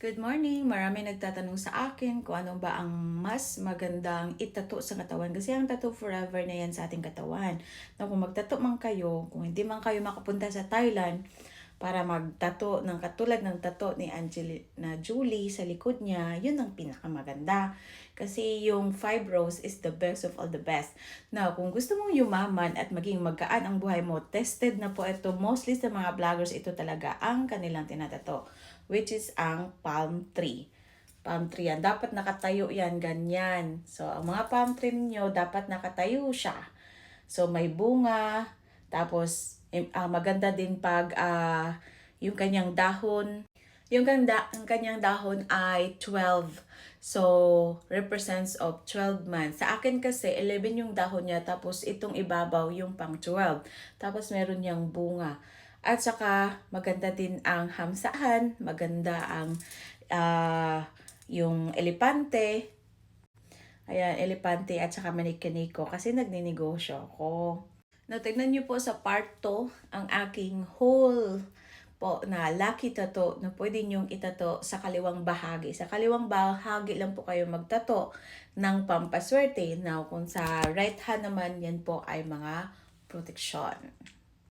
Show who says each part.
Speaker 1: Good morning! Marami nagtatanong sa akin kung ano ba ang mas magandang itato sa katawan. Kasi ang tattoo forever na yan sa ating katawan. Na kung magtato man kayo, kung hindi man kayo makapunta sa Thailand para magtato ng katulad ng tato ni Angelina Julie sa likod niya, yun ang pinakamaganda. Kasi yung fibros is the best of all the best. Now, kung gusto mong yumaman at maging magkaan ang buhay mo, tested na po ito. Mostly sa mga vloggers, ito talaga ang kanilang tinatato. Which is ang palm tree. Palm tree yan. Dapat nakatayo yan, ganyan. So, ang mga palm tree ninyo, dapat nakatayo siya. So, may bunga. Tapos, ah, maganda din pag ah, yung kanyang dahon. Yung kanda, ang kanyang dahon ay 12. So, represents of 12 months. Sa akin kasi, 11 yung dahon niya, tapos itong ibabaw yung pang 12. Tapos meron niyang bunga. At saka, maganda din ang hamsahan, maganda ang ah, yung elepante, Ayan, elepante at saka manikiniko kasi nagninegosyo ako. Now, tignan niyo po sa part 2 ang aking whole po na lucky tattoo na pwede niyong itato sa kaliwang bahagi. Sa kaliwang bahagi lang po kayo magtato ng pampaswerte. Now, kung sa right hand naman, yan po ay mga protection.